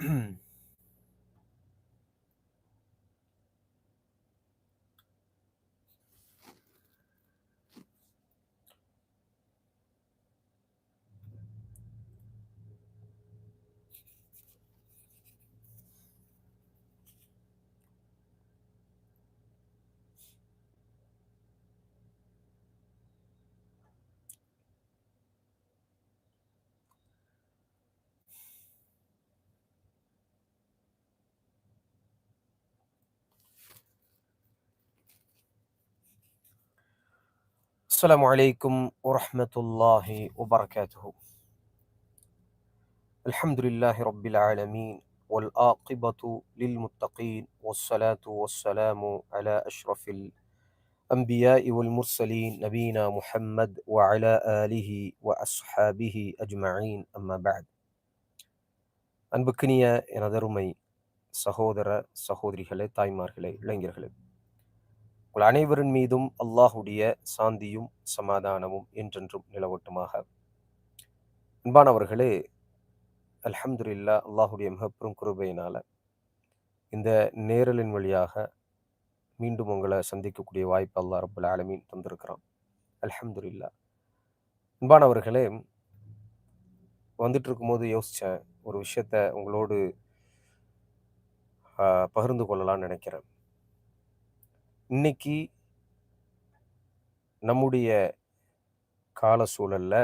嗯 അസ്സലാമു അലൈക്കും വറഹ്മത്തുള്ളാഹി വബറകാതുഹു അൽഹംദുലില്ലാഹി റബ്ബിൽ ആലമീൻ വൽ ആഖിബത്തു ലിൽ മുത്തഖീൻ വസ്സലാത്തു വസ്സലാമു അലാ അഷ്റഫിൽ അംബിയാഇ വൽ മുർസലീൻ നബീന മുഹമ്മദ് വഅലാ ആലിഹി വഅസ്ഹാബിഹി അജ്മഈൻ അമ്മാ ബഅദ് അൻപക്കിനിയ எனதருமை സഹോദര സഹോദരികളെ തായ്മാர்களே ഇളഞ്ഞர்களே உங்கள் அனைவரின் மீதும் அல்லாஹுடைய சாந்தியும் சமாதானமும் என்றென்றும் நிலவட்டுமாக. அன்பானவர்களே அல்ஹம்துலில்லா அல்லாஹுடைய மிகப்பெரும் குருபையினால் இந்த நேரலின் வழியாக மீண்டும் உங்களை சந்திக்கக்கூடிய வாய்ப்பு அல்லா ரபுல் ஆலமீன் தந்திருக்கிறான். அல்ஹம்துலில்லா. அன்பானவர்களே வந்துட்டு இருக்கும்போது யோசித்தேன் ஒரு விஷயத்த உங்களோடு பகிர்ந்து கொள்ளலாம்னு நினைக்கிறேன். இன்னைக்கு நம்முடைய கால சூழல்ல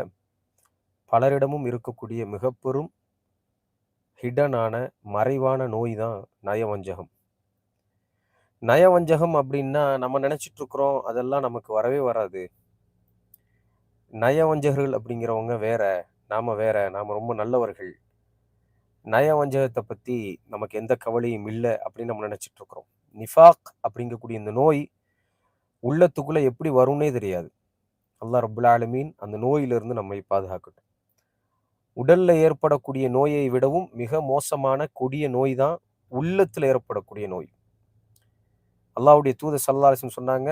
பலரிடமும் இருக்கக்கூடிய மிக பெரும் ஹிடனான மறைவான நோய் தான் நயவஞ்சகம். நயவஞ்சகம் அப்படின்னா நம்ம நினைச்சிட்டு இருக்கிறோம் அதெல்லாம் நமக்கு வரவே வராது. நயவஞ்சகர்கள் அப்படிங்கிறவங்க வேற நாம் வேற நாம் ரொம்ப நல்லவர்கள். நயவஞ்சகத்தை பற்றி நமக்கு எந்த கவலையும் இல்லை அப்படின்னு நம்ம நினைச்சிட்டு இருக்கிறோம். நிஃபாக் அப்படிங்கக்கூடிய இந்த நோய் உள்ளத்துக்குள்ளே எப்படி வரும்னே தெரியாது. அல்லா ரபுல் ஆலமீன் அந்த நோயிலிருந்து நம்மை பாதுகாக்கட்டும். உடலில் ஏற்படக்கூடிய நோயை விடவும் மிக மோசமான கொடிய நோய் தான் உள்ளத்தில் ஏற்படக்கூடிய நோய். அல்லாவுடைய தூத சல்லாஹம் சொன்னாங்க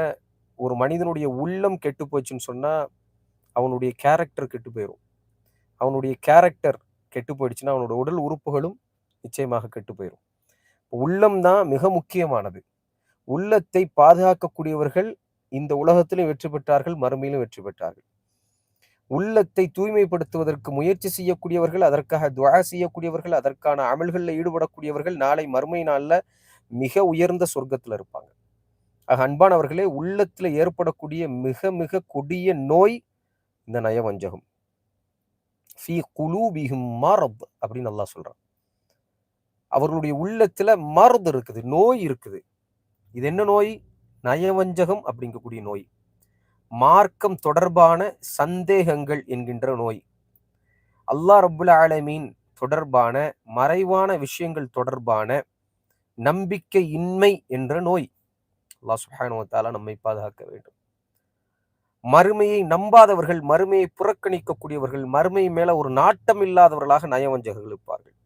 ஒரு மனிதனுடைய உள்ளம் கெட்டு போச்சுன்னு சொன்னால் அவனுடைய கேரக்டர் கெட்டு போயிடும் அவனுடைய கேரக்டர் கெட்டு போயிடுச்சுன்னா அவனோட உடல் உறுப்புகளும் நிச்சயமாக கெட்டு போயிடும் உள்ளம் தான் மிக முக்கியமானது. உள்ளத்தை பாதுகாக்கக்கூடியவர்கள் இந்த உலகத்திலும் வெற்றி பெற்றார்கள் மறுமையிலும் வெற்றி பெற்றார்கள். உள்ளத்தை தூய்மைப்படுத்துவதற்கு முயற்சி செய்யக்கூடியவர்கள் அதற்காக துவா செய்யக்கூடியவர்கள் அதற்கான அமல்களில் ஈடுபடக்கூடியவர்கள் நாளை மறுமை நாளில் மிக உயர்ந்த சொர்க்கத்துல இருப்பாங்க. ஆக அன்பானவர்களே உள்ளத்தில் ஏற்படக்கூடிய மிக மிக கொடிய நோய் இந்த நயவஞ்சகம். ஃபி குலூபிஹிம் மாரப் அப்படின்னு நல்லா சொல்றான். அவர்களுடைய உள்ளத்துல மருந்து இருக்குது நோய் இருக்குது. இது என்ன நோய்? நயவஞ்சகம் அப்படிங்கக்கூடிய நோய். மார்க்கம் தொடர்பான சந்தேகங்கள் என்கின்ற நோய். அல்லாஹ் ரபுல் ஆலமீன் தொடர்பான மறைவான விஷயங்கள் தொடர்பான நம்பிக்கை இன்மை என்ற நோய். அல்லா சுப்ஹானஹு நம்மை பாதுகாக்க வேண்டும். மறுமையை நம்பாதவர்கள் மறுமையை புறக்கணிக்கக்கூடியவர்கள் மறுமை மேல ஒரு நாட்டம் இல்லாதவர்களாக நயவஞ்சகர்கள் இருப்பார்கள்.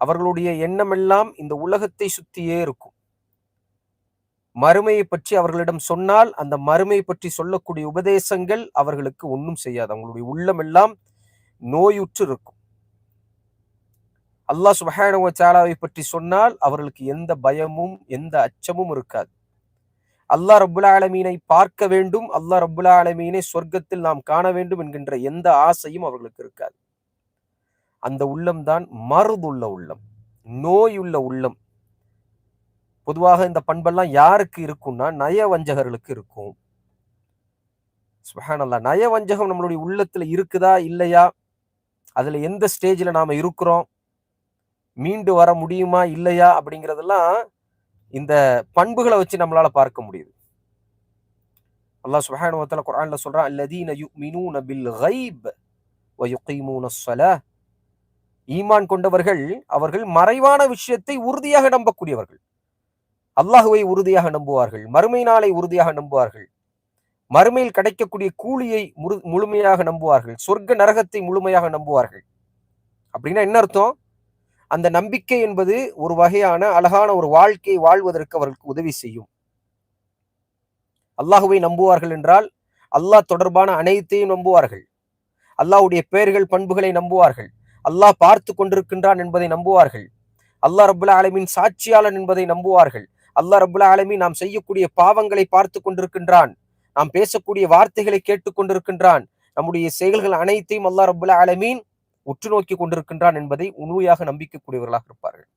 அவர்களுடைய எண்ணமெல்லாம் இந்த உலகத்தை சுத்தியே இருக்கும். மறுமையை பற்றி அவர்களிடம் சொன்னால் அந்த மறுமையை பற்றி சொல்லக்கூடிய உபதேசங்கள் அவர்களுக்கு ஒன்றும் செய்யாது. அவங்களுடைய உள்ளம் எல்லாம் நோயுற்று இருக்கும். அல்லாஹ் சுபஹானஹு சாலாவை பற்றி சொன்னால் அவர்களுக்கு எந்த பயமும் எந்த அச்சமும் இருக்காது. அல்லாஹ் ரப்புல் ஆலமீனை பார்க்க வேண்டும். அல்லாஹ் ரப்புல் ஆலமீனை சொர்க்கத்தில் நாம் காண வேண்டும் என்கின்ற எந்த ஆசையும் அவர்களுக்கு இருக்காது. அந்த உள்ளம்தான் மருதுள்ள உள்ளம் நோயுள்ள உள்ளம். பொதுவாக இந்த பண்பெல்லாம் யாருக்கு இருக்கும்னா நயவஞ்சகர்களுக்கு இருக்கும். சுபஹானல்லாஹ் நயவஞ்சகம் நம்மளுடைய உள்ளத்துல இருக்குதா இல்லையா? அதுல எந்த ஸ்டேஜில் நாம இருக்கிறோம்? மீண்டு வர முடியுமா இல்லையா? அப்படிங்கிறதெல்லாம் இந்த பண்புகளை வச்சு நம்மளால பார்க்க முடியுது. அல்லாஹ் சுப்ஹானஹு குரான்ல சொல்றான் அல்லதீன யுமினூன பில் ஹைப் வ யுகீமூன ஸலாஹ் ஈமான் கொண்டவர்கள் அவர்கள் மறைவான விஷயத்தை உறுதியாக நம்பக்கூடியவர்கள். அல்லாஹுவை உறுதியாக நம்புவார்கள் மறுமை நாளை உறுதியாக நம்புவார்கள். மறுமையில் கிடைக்கக்கூடிய கூலியை முழு- முழுமையாக நம்புவார்கள் சொர்க்க நரகத்தை முழுமையாக நம்புவார்கள். அப்படின்னா என்ன அர்த்தம்? அந்த நம்பிக்கை என்பது ஒரு வகையான அழகான ஒரு வாழ்க்கையை வாழ்வதற்கு அவர்களுக்கு உதவி செய்யும். அல்லாஹுவை நம்புவார்கள் என்றால் அல்லாஹ் தொடர்பான அனைத்தையும் நம்புவார்கள். அல்லாஹ்வுடைய பெயர்கள் பண்புகளை நம்புவார்கள். அல்லாஹ் பார்த்து கொண்டிருக்கின்றான் என்பதை நம்புவார்கள். அல்லாஹ் ரபுல்லா ஆலமின் சாட்சியாளன் என்பதை நம்புவார்கள். அல்லாஹ் ரபுல்லா ஆலமின் நாம் செய்யக்கூடிய பாவங்களை பார்த்து கொண்டிருக்கின்றான். நாம் பேசக்கூடிய வார்த்தைகளை கேட்டுக் கொண்டிருக்கின்றான். நம்முடைய செயல்கள் அனைத்தையும் அல்லாஹ் ரபுல்லா ஆலமீன் உற்று நோக்கி கொண்டிருக்கின்றான் என்பதை உண்மையாக நம்பிக்கக்கூடியவர்களாக இருப்பார்கள்.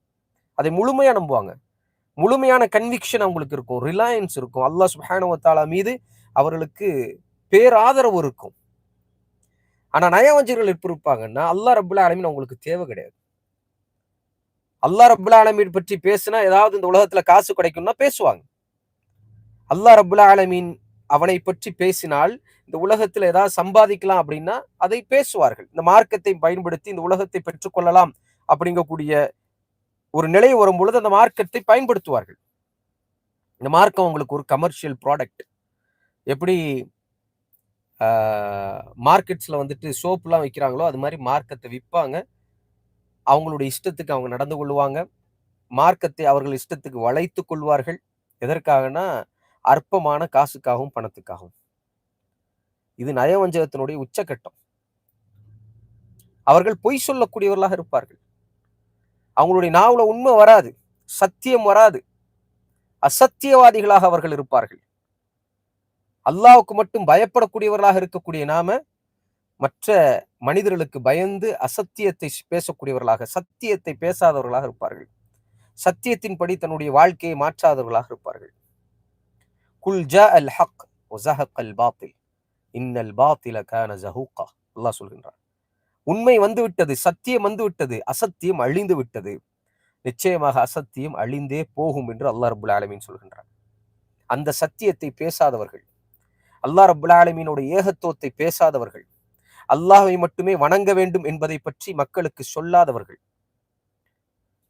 அதை முழுமையா நம்புவாங்க. முழுமையான கன்விக்ஷன் அவங்களுக்கு இருக்கும். ரிலையன்ஸ் இருக்கும். அல்லாஹ் சுஹானுவத்தாலா மீது அவர்களுக்கு பேராதரவு இருக்கும். ஆனா நயவஞ்சர்கள் எப்படி இருப்பாங்கன்னா அல்லாஹ் ரபுல்லா ஆலமீன் அவங்களுக்கு தேவை கிடையாது. அல்லாஹ் ரபுல்லா ஆலமீன் பற்றி பேசுனா ஏதாவது இந்த உலகத்துல காசு கிடைக்கும்னா பேசுவாங்க. அல்லாஹ் ரபுல்லா ஆலமீன் அவனை பற்றி பேசினால் இந்த உலகத்துல ஏதாவது சம்பாதிக்கலாம் அப்படின்னா அதை பேசுவார்கள். இந்த மார்க்கத்தை பயன்படுத்தி இந்த உலகத்தை பெற்றுக்கொள்ளலாம் அப்படிங்கக்கூடிய ஒரு நிலை வரும் பொழுது அந்த மார்க்கத்தை பயன்படுத்துவார்கள். இந்த மார்க்கம் உங்களுக்கு ஒரு கமர்ஷியல் ப்ராடக்ட் எப்படி மார்க்கெட்ஸில் வந்துட்டு சோப்புலாம் விற்கிறாங்களோ அது மாதிரி மார்க்கத்தை விற்பாங்க. அவங்களுடைய இஷ்டத்துக்கு அவங்க நடந்து கொள்வாங்க. மார்க்கத்தை அவர்கள் இஷ்டத்துக்கு வளைத்து கொள்வார்கள். எதற்காகனா அற்பமான காசுக்காகவும் பணத்துக்காகவும். இது நயவஞ்சகத்தினுடைய உச்சக்கட்டம். அவர்கள் பொய் சொல்லக்கூடியவர்களாக இருப்பார்கள். அவங்களுடைய நாவல உண்மை வராது. சத்தியம் வராது. அசத்தியவாதிகளாக அவர்கள் இருப்பார்கள். அல்லாவுக்கு மட்டும் பயப்படக்கூடியவர்களாக இருக்கக்கூடிய நாம மற்ற மனிதர்களுக்கு பயந்து அசத்தியத்தை பேசக்கூடியவர்களாக சத்தியத்தை பேசாதவர்களாக இருப்பார்கள். சத்தியத்தின்படி தன்னுடைய வாழ்க்கையை மாற்றாதவர்களாக இருப்பார்கள். குல் ஜா அல் ஹக் அல் பாத்தில். இன்னல் பாத்தில கான ஜஹூகா அல்லாஹ் சொல்கின்றார் உண்மை வந்து விட்டது சத்தியம் வந்து விட்டது அசத்தியம் அழிந்து விட்டது. நிச்சயமாக அசத்தியம் அழிந்தே போகும் என்று அல்லாஹ் ரபுல் ஆலமீன் சொல்கின்றார் அந்த சத்தியத்தை பேசாதவர்கள் அல்லாஹ் ரபுல் ஏகத்துவத்தை பேசாதவர்கள். அல்லாஹை மட்டுமே வணங்க வேண்டும் என்பதை பற்றி மக்களுக்கு சொல்லாதவர்கள்.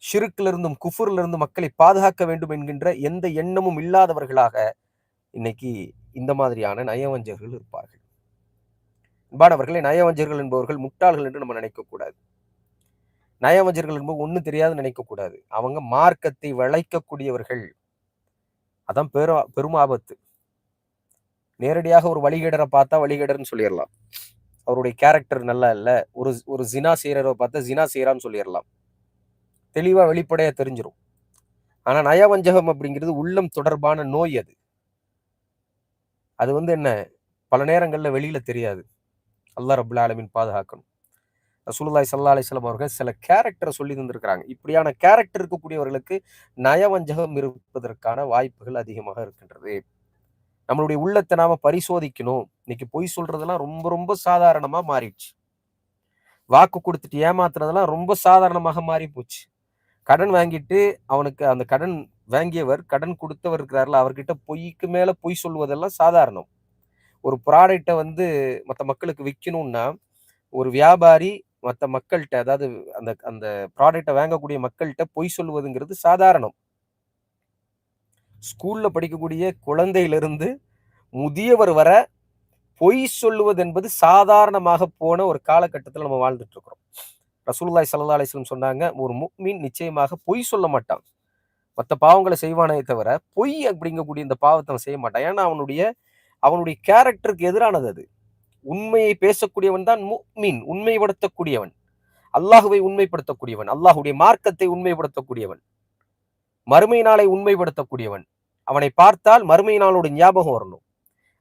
ஷிருக்கிலிருந்தும் குஃபுரிலிருந்தும் மக்களை பாதுகாக்க வேண்டும் என்கின்ற எந்த எண்ணமும் இல்லாதவர்களாக இன்னைக்கு இந்த மாதிரியான நயவஞ்சகர்கள் இருப்பார்கள். அன்பானவர்களே நயவஞ்சர்கள் என்பவர்கள் முட்டாள்கள் என்று நம்ம நினைக்கக்கூடாது நயவஞ்சர்கள் என்பது ஒன்றும் தெரியாது நினைக்கக்கூடாது அவங்க மார்க்கத்தை வளைக்கக்கூடியவர்கள். அதான் பெரும் பெரும் ஆபத்து. நேரடியாக ஒரு வழிகேடரை பார்த்தா வழிகேடர்னு சொல்லிடலாம். அவருடைய கேரக்டர் நல்லா இல்லை. ஒரு ஒரு ஜினா செய்யறவை பார்த்தா ஜினா செய்யறான்னு சொல்லிடலாம். தெளிவா வெளிப்படையா தெரிஞ்சிடும் ஆனா நயவஞ்சகம் அப்படிங்கிறது உள்ளம் தொடர்பான நோய் அது. அது வந்து என்ன? பல நேரங்கள்ல வெளியில தெரியாது. அல்லா ரபுல் ஆலமின் பாதுகாக்கணும். ரசூலுல்லாய் சல்லா அலிஸ்லாம் அவர்கள் சில கேரக்டரை சொல்லி தந்திருக்கிறாங்க. இப்படியான கேரக்டர் இருக்கக்கூடியவர்களுக்கு நயவஞ்சகம் இருப்பதற்கான வாய்ப்புகள் அதிகமாக இருக்கின்றது. நம்மளுடைய உள்ளத்தை நாம பரிசோதிக்கணும். இன்னைக்கு பொய் சொல்றதெல்லாம் ரொம்ப ரொம்ப சாதாரணமா மாறிடுச்சு. வாக்கு கொடுத்துட்டு ஏமாத்துறதெல்லாம் ரொம்ப சாதாரணமாக மாறி போச்சு. கடன் வாங்கிட்டு அவனுக்கு அந்த கடன் வாங்கியவர் கடன் கொடுத்தவர் இருக்கிறார்ல அவர்கிட்ட பொய்க்கு மேல பொய் சொல்வதெல்லாம் சாதாரணம். ஒரு ப்ராடக்டை வந்து மற்ற மக்களுக்கு விற்கணும்னா ஒரு வியாபாரி மற்ற மக்கள்கிட்ட அதாவது அந்த அந்த ப்ராடக்டை வாங்கக்கூடிய மக்கள்கிட்ட பொய் சொல்வதுங்கிறது சாதாரணம். ஸ்கூலில் படிக்கக்கூடிய குழந்தையிலிருந்து முதியவர் வர பொய் சொல்லுவது என்பது சாதாரணமாக போன ஒரு காலகட்டத்தில் நம்ம வாழ்ந்துட்டு இருக்கிறோம் ரசூல்லாய் சல்லா அலிஸ்லம் சொன்னாங்க ஒரு முக்மீன் நிச்சயமாக பொய் சொல்ல மாட்டான். மற்ற பாவங்களை செய்வானே தவிர பொய் அப்படிங்கக்கூடிய இந்த பாவத்தை அவன் செய்ய மாட்டான். ஏன்னா அவனுடைய அவனுடைய கேரக்டருக்கு எதிரானது அது. உண்மையை பேசக்கூடியவன் தான் மீன் உண்மைப்படுத்தக்கூடியவன். அல்லாஹுவை உண்மைப்படுத்தக்கூடியவன் அல்லாஹுடைய மார்க்கத்தை உண்மைப்படுத்தக்கூடியவன். மறுமை நாளை உண்மைப்படுத்தக்கூடியவன். அவனை பார்த்தால் மறுமை நாளோட ஞாபகம் வரணும்.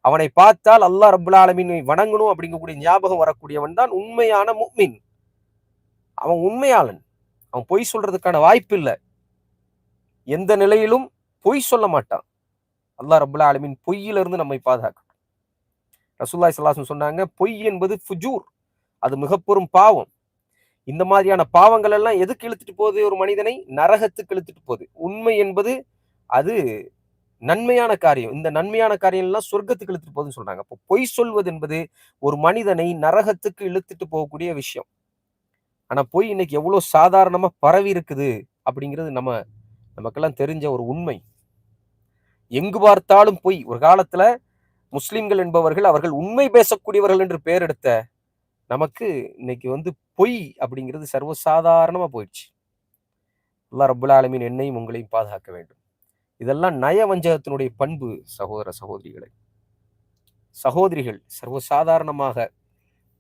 அவனை பார்த்தால் அல்லாஹ் ரபுல் ஆலமின் வணங்கணும் அப்படிங்கக்கூடிய ஞாபகம் வரக்கூடியவன் தான் உண்மையான முக்மின். அவன் உண்மையாளன். அவன் பொய் சொல்றதுக்கான வாய்ப்பு இல்லை. எந்த நிலையிலும் பொய் சொல்ல மாட்டான். அல்லா ரபுல்லா ஆலமின் பொய்யிலிருந்து நம்மை பாதுகாக்கணும் ரசூல்லாய் சல்லாசம் சொன்னாங்க பொய் என்பது ஃபுஜூர். அது மிகப்பெரும் பாவம். இந்த மாதிரியான பாவங்கள் எல்லாம் எதுக்கு இழுத்துட்டு போகுது ஒரு மனிதனை? நரகத்துக்கு இழுத்துட்டு போகுது. உண்மை என்பது அது நன்மையான காரியம். இந்த நன்மையான காரியம் எல்லாம் சொர்க்கத்துக்கு இழுத்துட்டு போகுதுன்னு சொல்றாங்க. அப்போ பொய் சொல்வது என்பது ஒரு மனிதனை நரகத்துக்கு இழுத்துட்டு போகக்கூடிய விஷயம். ஆனா பொய் இன்னைக்கு எவ்வளவு சாதாரணமா பரவி இருக்குது அப்படிங்கிறது நம்ம நமக்கெல்லாம் தெரிஞ்ச ஒரு உண்மை. எங்கு பார்த்தாலும் பொய். ஒரு காலத்துல முஸ்லிம்கள் என்பவர்கள் அவர்கள் உண்மை பேசக்கூடியவர்கள் என்று பெயர் எடுத்த நமக்கு இன்னைக்கு வந்து பொய் அப்படிங்கிறது சர்வசாதாரணமா போயிடுச்சு. அல்லா ரபுல் ஆலமின் என்னையும் உங்களையும் பாதுகாக்க வேண்டும். இதெல்லாம் நயவஞ்சகத்தினுடைய பண்பு சகோதர சகோதரிகளை. சகோதரிகள் சர்வசாதாரணமாக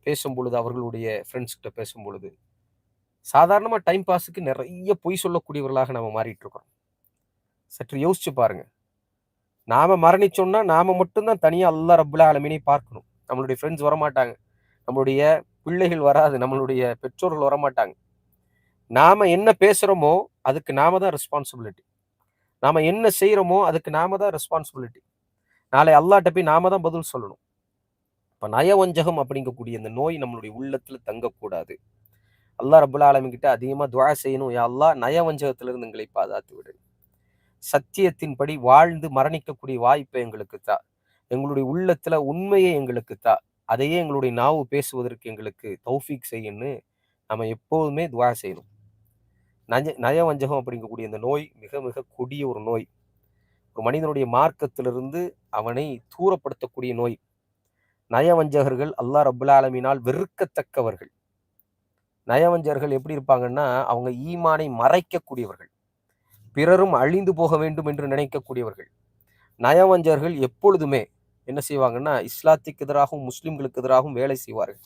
பேசும் பொழுது அவர்களுடைய ஃப்ரெண்ட்ஸ் கிட்ட பேசும் பொழுது சாதாரணமாக டைம் பாஸுக்கு நிறைய பொய் சொல்லக்கூடியவர்களாக நம்ம மாறிட்டு இருக்கிறோம் சற்று யோசிச்சு பாருங்க. நாம மரணிச்சோம்னா நாம மட்டும்தான் தனியா அல்லா ரப்புல்லா ஆலமீனை பார்க்கணும். நம்மளுடைய ஃப்ரெண்ட்ஸ் வரமாட்டாங்க. நம்மளுடைய பிள்ளைகள் வராது. நம்மளுடைய பெற்றோர்கள் வரமாட்டாங்க. நாம என்ன பேசுறோமோ அதுக்கு நாம தான் ரெஸ்பான்சிபிலிட்டி நாம் என்ன செய்கிறோமோ அதுக்கு நாம தான் ரெஸ்பான்சிபிலிட்டி நாளை அல்லாட்ட போய் நாம தான் பதில் சொல்லணும். இப்போ நயவஞ்சகம் அப்படிங்கக்கூடிய இந்த நோய் நம்மளுடைய உள்ளத்தில் தங்கக்கூடாது. அல்லாஹ் ரபுல்லா ஆலமிக்கிட்ட அதிகமாக துவா செய்யணும். யா அல்லா நயவஞ்சகத்திலிருந்து எங்களை பாதாத்து விடு. சத்தியத்தின்படி வாழ்ந்து மரணிக்கக்கூடிய வாய்ப்பை எங்களுக்கு தா. எங்களுடைய உள்ளத்துல உண்மையை எங்களுக்கு தா. அதையே எங்களுடைய நாவு பேசுவதற்கு எங்களுக்கு தௌஃபிக் செய்யணும்னு நம்ம எப்போதுமே துவா செய்யணும். நய நயவஞ்சகம் அப்படிங்கக்கூடிய இந்த நோய் மிக மிக கொடிய ஒரு நோய். ஒரு மனிதனுடைய மார்க்கத்திலிருந்து அவனை தூரப்படுத்தக்கூடிய நோய். நயவஞ்சகர்கள் அல்லாஹ் ரபுல் ஆலமினால் வெறுக்கத்தக்கவர்கள். நயவஞ்சகர்கள் எப்படி இருப்பாங்கன்னா அவங்க ஈமானை மறைக்கக்கூடியவர்கள். பிறரும் அழிந்து போக வேண்டும் என்று நினைக்கக்கூடியவர்கள். நயவஞ்சகர்கள் எப்பொழுதுமே என்ன செய்வாங்கன்னா இஸ்லாத்துக்கு எதிராகவும் முஸ்லிம்களுக்கு எதிராகவும் வேலை செய்வார்கள்.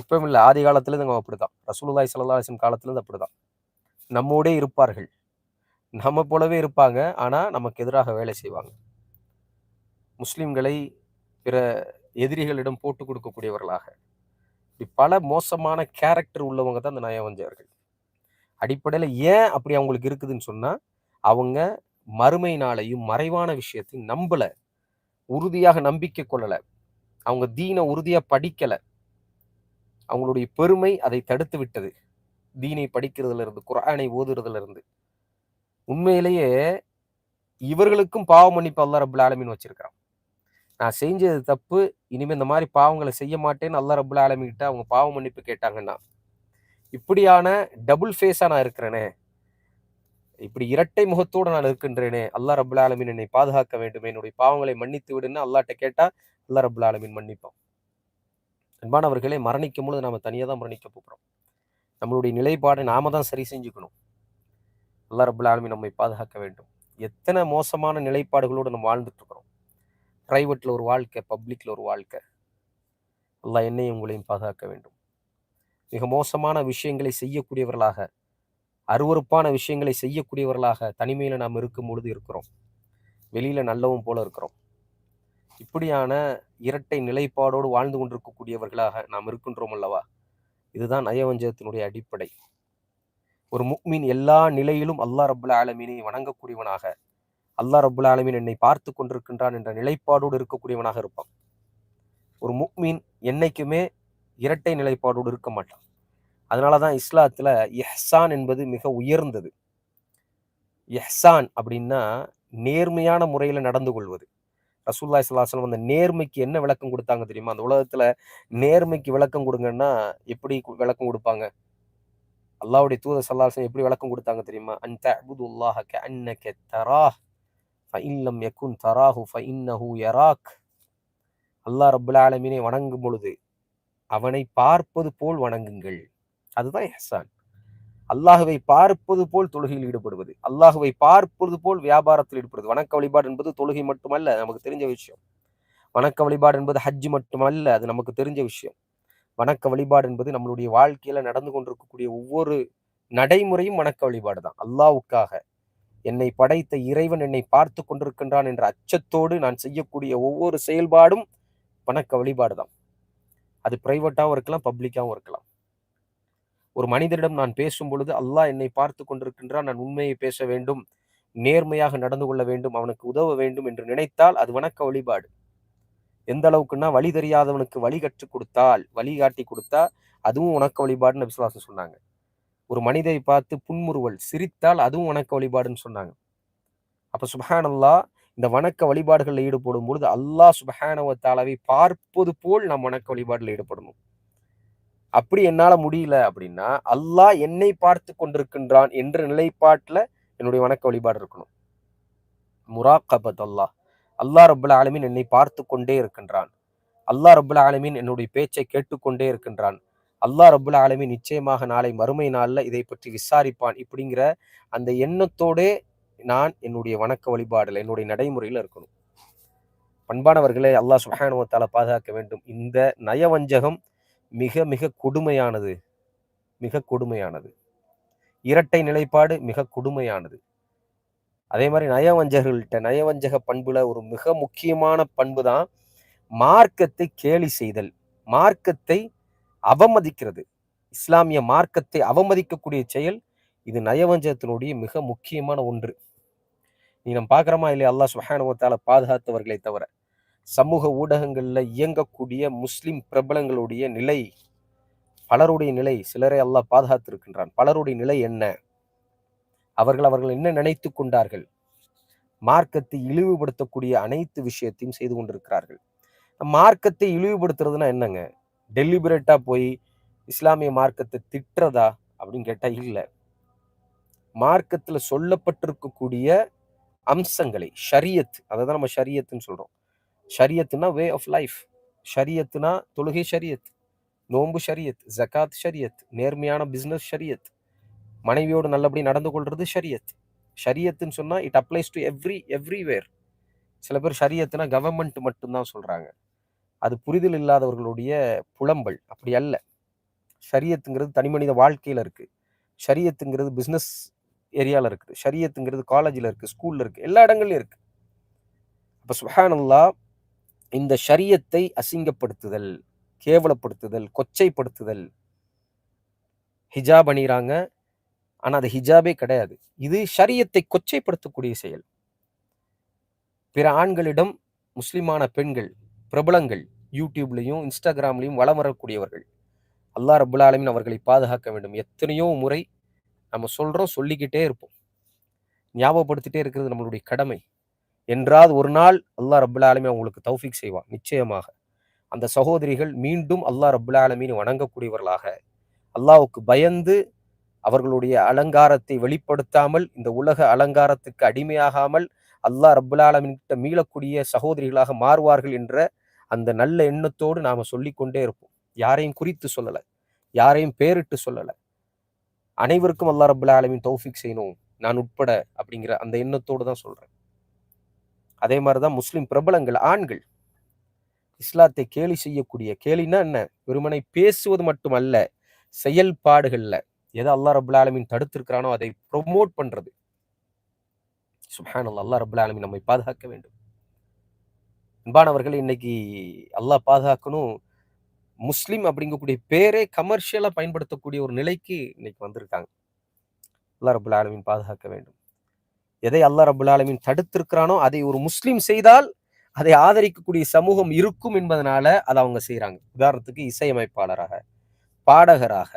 இப்பவும் இல்லை ஆதி காலத்துலேருந்து அவங்க அப்படிதான் ரசூலுல்லாய் சல்லா காலத்துலேருந்து காலத்துல இருந்து அப்படிதான் நம்மோடே இருப்பார்கள். நம்ம போலவே இருப்பாங்க ஆனால் நமக்கு எதிராக வேலை செய்வாங்க. முஸ்லீம்களை பிற எதிரிகளிடம் போட்டு கொடுக்கக்கூடியவர்களாக. இப்படி பல மோசமான கேரக்டர் உள்ளவங்க தான் இந்த நயவஞ்சகர்கள். அடிப்படையில் ஏன் அப்படி அவங்களுக்கு இருக்குதுன்னு சொன்னால் அவங்க மறுமை நாளையும் மறைவான விஷயத்தையும் நம்பலை. உறுதியாக நம்பிக்கை கொள்ளலை. அவங்க தீனை உறுதியாக படிக்கலை. அவங்களுடைய பெருமை அதை தடுத்து விட்டது. தீனை படிக்கிறதுல இருந்து குரானை ஓதுறதுல இருந்து உண்மையிலேயே இவர்களுக்கும் பாவ மன்னிப்பு அல்லா ரபுல் ஆலமின் வச்சிருக்கிறான். நான் செஞ்சது தப்பு இனிமேல் இந்த மாதிரி பாவங்களை செய்ய மாட்டேன்னு அல்லா ரபுல் ஆலமிகிட்ட அவங்க பாவ மன்னிப்பு கேட்டாங்கன்னா இப்படியான டபுள் ஃபேஸா நான் இருக்கிறேனே இப்படி இரட்டை முகத்தோடு நான் இருக்கின்றேனே அல்லா ரபுல் ஆலமின் என்னை பாதுகாக்க வேண்டும் என்னுடைய பாவங்களை மன்னித்து விடுன்னு அல்லாட்ட கேட்டா அல்லா ரபுல் ஆலமின் மன்னிப்பான். அன்பானவர்களே மரணிக்கும் பொழுது நாம தனியாக தான் மரணிக்க போகிறோம் நம்மளுடைய நிலைப்பாடை நாம தான் சரி செஞ்சுக்கணும். அல்லா ரபுல் ஆலமி நம்மை பாதுகாக்க வேண்டும். எத்தனை மோசமான நிலைப்பாடுகளோடு நம்ம வாழ்ந்துட்டுருக்குறோம். ப்ரைவேட்டில் ஒரு வாழ்க்கை பப்ளிக்கில் ஒரு வாழ்க்கை. அல்லா என்னையும் உங்களையும் பாதுகாக்க வேண்டும். மிக மோசமான விஷயங்களை செய்யக்கூடியவர்களாக அருவறுப்பான விஷயங்களை செய்யக்கூடியவர்களாக தனிமையில் நாம் இருக்கும் பொழுது இருக்கிறோம். வெளியில் நல்லவும் போல இருக்கிறோம். இப்படியான இரட்டை நிலைப்பாடோடு வாழ்ந்து கொண்டிருக்கக்கூடியவர்களாக நாம் இருக்கின்றோம் அல்லவா? இதுதான் நயவஞ்சகத்தினுடைய அடிப்படை. ஒரு முக்மீன் எல்லா நிலையிலும் அல்லாஹ் ரபுல் ஆலமீனை வணங்கக்கூடியவனாக அல்லாஹ் ரபுல் ஆலமீன் என்னை பார்த்து கொண்டிருக்கின்றான் என்ற நிலைப்பாடோடு இருக்கக்கூடியவனாக இருப்பான். ஒரு முக்மீன் என்னைக்குமே இரட்டை நிலைப்பாடோடு இருக்க மாட்டான். அதனால தான் இஸ்லாத்தில் எஹ்சான் என்பது மிக உயர்ந்தது. எஹ்சான் அப்படின்னா நேர்மையான முறையில் நடந்து கொள்வது. ரசூல்லா இஸ்லாசலம் அந்த நேர்மைக்கு என்ன விளக்கம் கொடுத்தாங்க தெரியுமா? அந்த உலகத்துல நேர்மைக்கு விளக்கம் கொடுங்கன்னா எப்படி விளக்கம் கொடுப்பாங்க? அல்லாவுடைய தூத சல்லாசம் எப்படி விளக்கம் கொடுத்தாங்க தெரியுமா? அந்த அபுதுல்லாஹ கஅன்னக தராஹ் ஃபஇல்லம் யகுன் தராஹு ஃபஇன்னஹு யராக். அல்லாஹ் ரப்புல் ஆலமீனை வணங்கும் பொழுது அவனை பார்ப்பது போல் வணங்குங்கள். அதுதான் எஹசான் அல்லாஹுவை பார்ப்பது போல் தொழுகையில் ஈடுபடுவது அல்லாஹுவை பார்ப்பது போல் வியாபாரத்தில் ஈடுபடுவது. வணக்க வழிபாடு என்பது தொழுகை மட்டுமல்ல நமக்கு தெரிஞ்ச விஷயம். வணக்க வழிபாடு என்பது ஹஜ் மட்டுமல்ல அது நமக்கு தெரிஞ்ச விஷயம். வணக்க வழிபாடு என்பது நம்மளுடைய வாழ்க்கையில நடந்து கொண்டிருக்கக்கூடிய ஒவ்வொரு நடைமுறையும் வணக்க வழிபாடு தான். அல்லாவுக்காக என்னை படைத்த இறைவன் என்னை பார்த்து கொண்டிருக்கின்றான் என்ற அச்சத்தோடு நான் செய்யக்கூடிய ஒவ்வொரு செயல்பாடும் வணக்க வழிபாடு தான். அது பிரைவேட்டாகவும் இருக்கலாம் பப்ளிக்காகவும் இருக்கலாம். ஒரு மனிதரிடம் நான் பேசும் பொழுது அல்லாஹ் என்னை பார்த்து கொண்டிருக்கின்றான் நான் உண்மையை பேச வேண்டும் நேர்மையாக நடந்து கொள்ள வேண்டும் அவனுக்கு உதவ வேண்டும் என்று நினைத்தால் அது வணக்க வழிபாடு. எந்த அளவுக்குன்னா வழி தெரியாதவனுக்கு வழி கற்றுக் கொடுத்தால் வழிகாட்டி கொடுத்தா அதுவும் உனக்க வழிபாடுன்னு விசுவாசம் சொன்னாங்க. ஒரு மனிதை பார்த்து புன்முறுவல் சிரித்தால் அதுவும் வணக்க வழிபாடுன்னு சொன்னாங்க. அப்ப சுபஹானல்லா இந்த வணக்க வழிபாடுகளில் ஈடுபடும் பொழுது அல்லாஹ் சுபஹானவத்தாலாவை பார்ப்பது போல் நாம் வணக்க வழிபாடுல ஈடுபடணும். அப்படி என்னால் முடியல அப்படின்னா அல்லாஹ் என்னை பார்த்து கொண்டிருக்கின்றான் என்ற நிலைப்பாட்டில் என்னுடைய வணக்க வழிபாடு இருக்கணும். முராக்கபத் அல்லாஹ். அல்லாஹ் ரபுல் ஆலமீன் என்னை பார்த்து கொண்டே இருக்கின்றான். அல்லாஹ் ரபுல் ஆலமீன் என்னுடைய பேச்சை கேட்டுக்கொண்டே இருக்கின்றான். அல்லாஹ் ரபுல் ஆலமீன் நிச்சயமாக நாளை மறுமை நாளில் இதை பற்றி விசாரிப்பான் இப்படிங்கிற அந்த எண்ணத்தோடே நான் என்னுடைய வணக்க வழிபாடில் என்னுடைய நடைமுறையில் இருக்கணும். பண்பானவர்களை அல்லாஹ் சுஹானுவத்தால பாதுகாக்க வேண்டும். இந்த நயவஞ்சகம் மிக மிக கொடுமையானது. மிக கொடுமையானது. இரட்டை நிலைப்பாடு மிக கொடுமையானது. அதே மாதிரி நயவஞ்சகர்கள்ட்ட நயவஞ்சக பண்புல ஒரு மிக முக்கியமான பண்பு தான் மார்க்கத்தை கேலி செய்தல். மார்க்கத்தை அவமதிக்கிறது. இஸ்லாமிய மார்க்கத்தை அவமதிக்கக்கூடிய செயல் இது நயவஞ்சகத்தினுடைய மிக முக்கியமான ஒன்று. நீ நம்ம பார்க்குறோமா இல்லையா? அல்லாஹ் சுஹானுவத்தால பாதுகாத்தவர்களை தவிர. சமூக ஊடகங்களில் இயங்கக்கூடிய முஸ்லிம் பிரபலங்களுடைய நிலை பலருடைய நிலை சிலரை அல்லாஹ் பாதுகாத்திருக்கின்றான். பலருடைய நிலை என்ன? அவர்கள் அவர்கள் என்ன நினைத்து கொண்டார்கள்? மார்க்கத்தை இழிவுபடுத்தக்கூடிய அனைத்து விஷயத்தையும் செய்து கொண்டிருக்கிறார்கள். மார்க்கத்தை இழிவுபடுத்துறதுன்னா என்னங்க? டெலிபரேட்டா போய் இஸ்லாமிய மார்க்கத்தை திட்டுறதா அப்படின்னு கேட்டால் இல்லை. மார்க்கத்தில் சொல்லப்பட்டிருக்கக்கூடிய அம்சங்களை ஷரியத் அதை தான் நம்ம ஷரியத்துன்னு சொல்றோம். ஷரியத்துனா வே ஆஃப் லைஃப் ஷரியத்துனா தொழுகை ஷரியத் நோன்பு ஷரியத் ஜகாத் ஷரியத் நேர்மையான பிஸ்னஸ் ஷரியத் மனைவியோடு நல்லபடி நடந்து கொள்றது ஷரியத். ஷரியத்துன்னு சொன்னால் it applies to every everywhere சில பேர் ஷரியத்துனா கவர்மெண்ட் மட்டும்தான் சொல்கிறாங்க அது புரிதல் இல்லாதவர்களுடைய புலம்பல் அப்படி அல்ல. ஷரியத்துங்கிறது தனி மனித இருக்குது ஷரியத்துங்கிறது பிஸ்னஸ் ஏரியாவில் இருக்குது ஷரியத்துங்கிறது காலேஜில் இருக்குது ஸ்கூலில் இருக்குது எல்லா இடங்கள்லையும் இருக்குது அப்போ சுஹானல்லா இந்த ஷரியத்தை அசிங்கப்படுத்துதல் கேவலப்படுத்துதல் கொச்சைப்படுத்துதல் ஹிஜாப் அணிகிறாங்க ஆனால் அது ஹிஜாபே கிடையாது. இது ஷரியத்தை கொச்சைப்படுத்தக்கூடிய செயல். பிற ஆண்களிடம் முஸ்லிமான பெண்கள் பிரபலங்கள் யூடியூப்லையும் இன்ஸ்டாகிராம்லையும் வளம் வரக்கூடியவர்கள் அல்லா ரபுல் ஆலமின் அவர்களை பாதுகாக்க வேண்டும். எத்தனையோ முறை நம்ம சொல்கிறோம் சொல்லிக்கிட்டே இருப்போம். ஞாபகப்படுத்திட்டே இருக்கிறது நம்மளுடைய கடமை. என்றாவது ஒரு நாள் அல்லாஹ் ரபுல் ஆலமி அவங்களுக்கு தௌஃபிக் செய்வான் நிச்சயமாக. அந்த சகோதரிகள் மீண்டும் அல்லாஹ் ரபுல் ஆலமீன் வணங்கக்கூடியவர்களாக. அல்லாவுக்கு பயந்து அவர்களுடைய அலங்காரத்தை வெளிப்படுத்தாமல் இந்த உலக அலங்காரத்துக்கு அடிமையாகாமல் அல்லாஹ் ரபுல் ஆலமின்கிட்ட மீளக்கூடிய சகோதரிகளாக மாறுவார்கள் என்ற அந்த நல்ல எண்ணத்தோடு நாம சொல்லிக்கொண்டே இருப்போம். யாரையும் குறித்து சொல்லல யாரையும் பேரிட்டு சொல்லல. அனைவருக்கும் அல்லாஹ் ரபுல் ஆலமின் தௌஃபிக் செய்யணும் நான் உட்பட அப்படிங்கிற அந்த எண்ணத்தோடு தான் சொல்றேன். அதே மாதிரி தான் முஸ்லீம் பிரபலங்கள் ஆண்கள். இஸ்லாத்தை கேலி செய்யக்கூடிய கேலினா என்ன? வெறுமனை பேசுவது மட்டுமல்ல செயல்பாடுகள்ல. எதை அல்லா ரபுல் ஆலமின் தடுத்திருக்கிறானோ அதை ப்ரொமோட் பண்றது. சுஹானல் அல்லாஹ் ரபுல் ஆலமின் நம்மை பாதுகாக்க வேண்டும். அன்பானவர்கள் இன்னைக்கு அல்லாஹ் பாதுகாக்கணும். முஸ்லீம் அப்படிங்கக்கூடிய பேரே கமர்ஷியலாக பயன்படுத்தக்கூடிய ஒரு நிலைக்கு இன்னைக்கு வந்திருக்காங்க. அல்லாஹ் ரபுல் ஆலமின் பாதுகாக்க வேண்டும். எதை அல்லா ரபுல் ஆலமின் தடுத்திருக்கிறானோ அதை ஒரு முஸ்லீம் செய்தால் அதை ஆதரிக்கக்கூடிய சமூகம் இருக்கும் என்பதனால அதை அவங்க செய்கிறாங்க உதாரணத்துக்கு இசையமைப்பாளராக பாடகராக.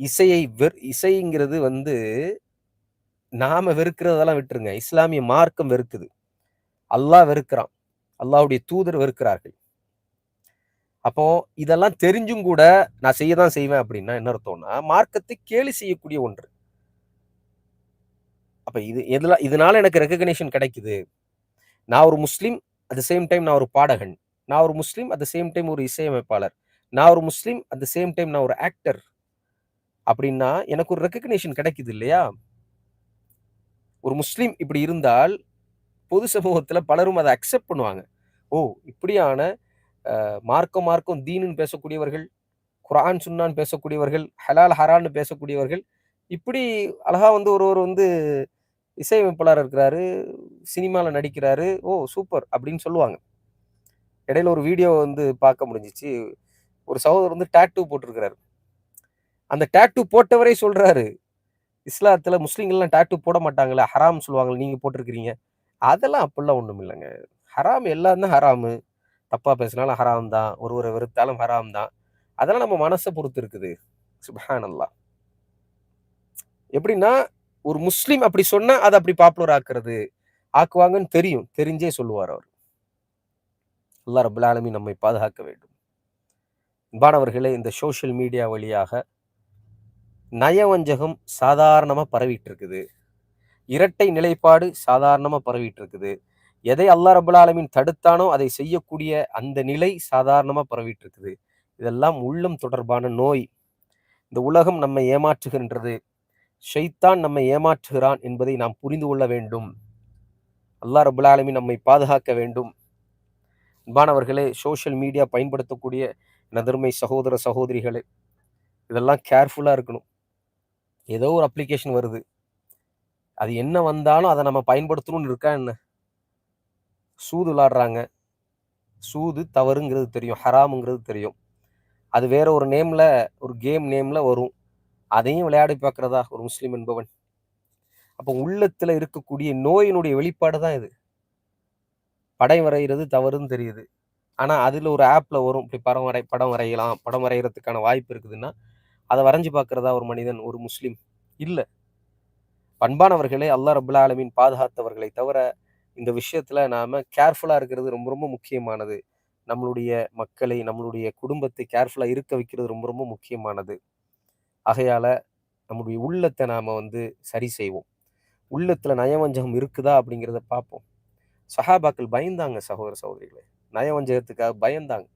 இசையை வெற் இசைங்கிறது வந்து நாம வெறுக்கிறதெல்லாம் விட்டுருங்க. இஸ்லாமிய மார்க்கம் வெறுக்குது. அல்லாஹ் வெறுக்கிறான். அல்லாஹ்வுடைய தூதர் வெறுக்கிறார்கள். அப்போ இதெல்லாம் தெரிஞ்சும் கூட நான் செய்ய தான் செய்வேன் அப்படின்னா என்ன அர்த்தம்னா மார்க்கத்தை கேலி செய்யக்கூடிய ஒன்று. அப்போ இது எதுல இதனால எனக்கு ரெக்கக்னேஷன் கிடைக்குது. நான் ஒரு முஸ்லீம் அட் த சேம் டைம் நான் ஒரு பாடகன். நான் ஒரு முஸ்லீம் அட் த சேம் டைம் ஒரு இசையமைப்பாளர். நான் ஒரு முஸ்லீம் அட் த சேம் டைம் நான் ஒரு ஆக்டர் அப்படின்னா எனக்கு ஒரு ரெக்கக்னேஷன் கிடைக்குது இல்லையா? ஒரு முஸ்லீம் இப்படி இருந்தால் பொது சமூகத்தில் பலரும் அதை அக்செப்ட் பண்ணுவாங்க. ஓ இப்படியான மார்க்கம் மார்க்கம் தீனுன்னு பேசக்கூடியவர்கள் குரான் சுன்னான்னு பேசக்கூடியவர்கள் ஹலால் ஹரான்னு பேசக்கூடியவர்கள் இப்படி அழகா வந்து ஒருவர் வந்து இசையமைப்பாளர் இருக்கிறாரு சினிமாவில் நடிக்கிறாரு ஓ சூப்பர் அப்படின்னு சொல்லுவாங்க. இடையில ஒரு வீடியோ வந்து பார்க்க முடிஞ்சிச்சு. ஒரு சகோதரர் வந்து டேட்டூ போட்டிருக்கிறாரு. அந்த டேட்டூ போட்டவரே சொல்றாரு இஸ்லாத்தில் முஸ்லீம்கள்லாம் டேட்டூ போட மாட்டாங்களே ஹராம் சொல்லுவாங்க நீங்கள் போட்டிருக்கிறீங்க. அதெல்லாம் அப்படிலாம் ஒன்றும் இல்லைங்க. ஹராம் எல்லாம் தான் ஹராமு. தப்பாக பேசினாலும் ஹராம் தான். ஒருவரை வெறுத்தாலும் ஹராம் தான். அதெல்லாம் நம்ம மனசை பொறுத்து இருக்குது. சுபஹானல்லாஹ். எப்படின்னா ஒரு முஸ்லீம் அப்படி சொன்னா அதை அப்படி பாப்புலர் ஆக்குறது. ஆக்குவாங்கன்னு தெரியும். தெரிஞ்சே சொல்லுவார் அவர். அல்லா ரபுல் நம்மை பாதுகாக்க வேண்டும். அன்பானவர்களே இந்த சோஷியல் மீடியா வழியாக நயவஞ்சகம் சாதாரணமாக பரவிட்டு இருக்குது இரட்டை நிலைப்பாடு சாதாரணமாக பரவிட்டு இருக்குது எதை அல்லா ரபுல் தடுத்தானோ அதை செய்யக்கூடிய அந்த நிலை சாதாரணமாக பரவிட்டு இருக்குது இதெல்லாம் உள்ளம் தொடர்பான நோய். இந்த உலகம் நம்மை ஏமாற்றுகின்றது. ஷைத்தான் நம்மை ஏமாற்றுகிறான் என்பதை நாம் புரிந்து கொள்ள வேண்டும். அல்லா ரபுல் நம்மை பாதுகாக்க வேண்டும். அன்பானவர்களே சோஷியல் மீடியா பயன்படுத்தக்கூடிய நதர்மை சகோதர சகோதரிகளே இதெல்லாம் கேர்ஃபுல்லாக இருக்கணும். ஏதோ ஒரு அப்ளிகேஷன் வருது. அது என்ன வந்தாலும் அதை நம்ம பயன்படுத்தணும்னு இருக்கா என்ன? சூது விளாடுறாங்க. சூது தவறுங்கிறது தெரியும் ஹராமுங்கிறது தெரியும். அது வேற ஒரு நேம்ல ஒரு கேம் நேம்ல வரும். அதையும் விளையாடி பார்க்கறதா? ஒரு முஸ்லீம் என்பவன். அப்போ உள்ளத்துல இருக்கக்கூடிய நோயினுடைய வெளிப்பாடு தான் இது. படம் வரைகிறது தவறுன்னு தெரியுது. ஆனால் அதில் ஒரு ஆப்பில் வரும். இப்படி படம் வரை படம் வரையலாம். படம் வரைகிறதுக்கான வாய்ப்பு இருக்குதுன்னா அதை வரைஞ்சு பார்க்குறதா ஒரு மனிதன் ஒரு முஸ்லீம்? இல்லை. பண்பானவர்களே அல்லா ரபுல்லா ஆலமின் பாதுகாத்தவர்களை தவிர இந்த விஷயத்தில் நாம் கேர்ஃபுல்லாக இருக்கிறது ரொம்ப ரொம்ப முக்கியமானது. நம்மளுடைய மக்களை நம்மளுடைய குடும்பத்தை கேர்ஃபுல்லாக இருக்க வைக்கிறது ரொம்ப ரொம்ப முக்கியமானது. ஆகையால் நம்முடைய உள்ளத்தை நாம் வந்து சரி செய்வோம். உள்ளத்தில் நயவஞ்சகம் இருக்குதா அப்படிங்கிறத பார்ப்போம். சஹாபாக்கள் பயந்தாங்க சகோதர சகோதரிகளே. நயவஞ்சகத்துக்காக பயந்தாங்க.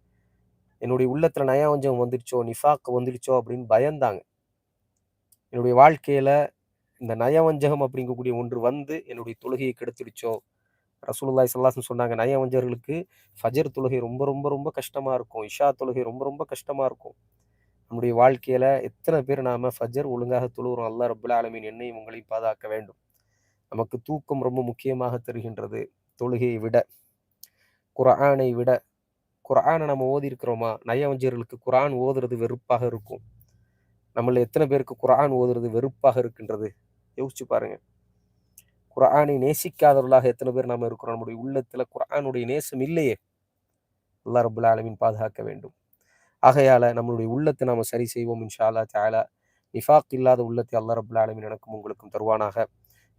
என்னுடைய உள்ளத்தில் நயவஞ்சகம் வந்துடுச்சோ நிஃபாக் வந்துடுச்சோ அப்படின்னு பயந்தாங்க. என்னுடைய வாழ்க்கையில் இந்த நயவஞ்சகம் அப்படிங்கக்கூடிய ஒன்று வந்து என்னுடைய தொழுகையை கெடுத்துடுச்சோ. ரசூலுல்லாய் சல்லாசன் சொன்னாங்க நயவஞ்சர்களுக்கு ஃபஜர் தொழுகை ரொம்ப ரொம்ப ரொம்ப கஷ்டமாக இருக்கும். இஷா தொழுகை ரொம்ப ரொம்ப கஷ்டமாக இருக்கும். நம்முடைய வாழ்க்கையில் எத்தனை பேர் நாம் ஃபஜர் ஒழுங்காக தொழுகிறோம்? அல்லா ரபுல் ஆலமின் என்னையும் உங்களையும் பாதுகாக்க வேண்டும். நமக்கு தூக்கம் ரொம்ப முக்கியமாக தருகின்றது தொழுகையை விட. குரானை விட. குரானை நம்ம ஓதி இருக்கிறோமா நயவஞ்சர்களுக்கு குரான் ஓதுறது வெறுப்பாக இருக்கும். நம்மள எத்தனை பேருக்கு குரான் ஓதுறது வெறுப்பாக இருக்கின்றது? யோசிச்சு பாருங்க. குர்ஆனை நேசிக்காதவர்களாக எத்தனை பேர் நாம் இருக்கிறோம்? நம்முடைய உள்ளத்தில் குரானுடைய நேசம் இல்லையே. அல்லாஹ் ரபுல் ஆலமின் பாதுகாக்க வேண்டும். ஆகையால நம்மளுடைய உள்ளத்தை நாம் சரி செய்வோம் இன்ஷா அல்லா தாலா நிஃபாக் இல்லாத உள்ளத்தை அல்லா ரபுல் ஆலமின் எனக்கும் உங்களுக்கும் தருவானாக.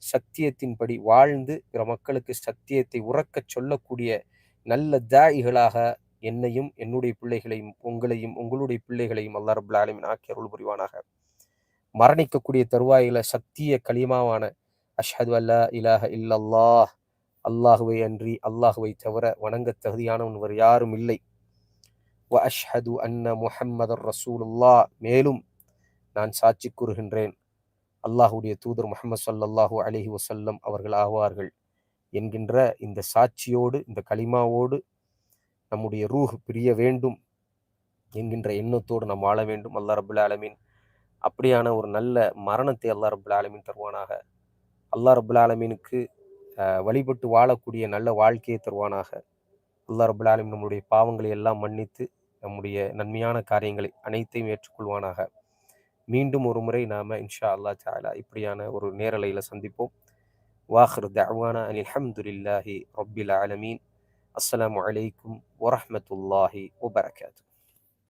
சத்தியத்தின்படி வாழ்ந்து பிற மக்களுக்கு சத்தியத்தை உறக்கச் சொல்லக்கூடிய நல்ல தாயிகளாக என்னையும் என்னுடைய பிள்ளைகளையும் உங்களையும் உங்களுடைய பிள்ளைகளையும் அல்லா ரபுல் ஆலமின் ஆக்கி அருள் புரிவானாக. மரணிக்கக்கூடிய தருவாயில சத்திய களிமாவான அஷ்ஹது அல்லா இலாஹ இல்லல்லாஹ். அல்லாஹுவை அன்றி அல்லாஹுவை தவிர வணங்க தகுதியானவன் வேறு யாரும் இல்லை. வ அஷ்ஹது அன்ன முஹம்மதர் ரசூலுல்லா மேலும் நான் சாட்சி கூறுகின்றேன். அல்லாஹுடைய தூதர் முகமது சல்லல்லாஹூ அலஹி வசல்லம் அவர்கள் ஆவார்கள் என்கின்ற இந்த சாட்சியோடு இந்த களிமாவோடு நம்முடைய ரூஹ் பிரிய வேண்டும் என்கின்ற எண்ணத்தோடு நாம் வாழ வேண்டும். அல்லா ரபுல் ஆலமீன் அப்படியான ஒரு நல்ல மரணத்தை அல்லா ரபுல் ஆலமீன் தருவானாக. அல்லா ரபுல் ஆலமீனுக்கு வழிபட்டு வாழக்கூடிய நல்ல வாழ்க்கையை தருவானாக. அல்லா ரபுல் ஆலமின் நம்முடைய பாவங்களை எல்லாம் மன்னித்து நம்முடைய நன்மையான காரியங்களை அனைத்தையும் ஏற்றுக்கொள்வானாக. மீண்டும் ஒரு முறை நாம இன்ஷா அல்லா தாலா இப்படியான ஒரு நேரலையில் சந்திப்போம். வாஹர் தவானா அனில் அஹமதுல்லாஹி ரபில் ஆலமீன். அஸ்லாம் வலைக்கும் வரமத்துல்லாஹி வபரகாத்து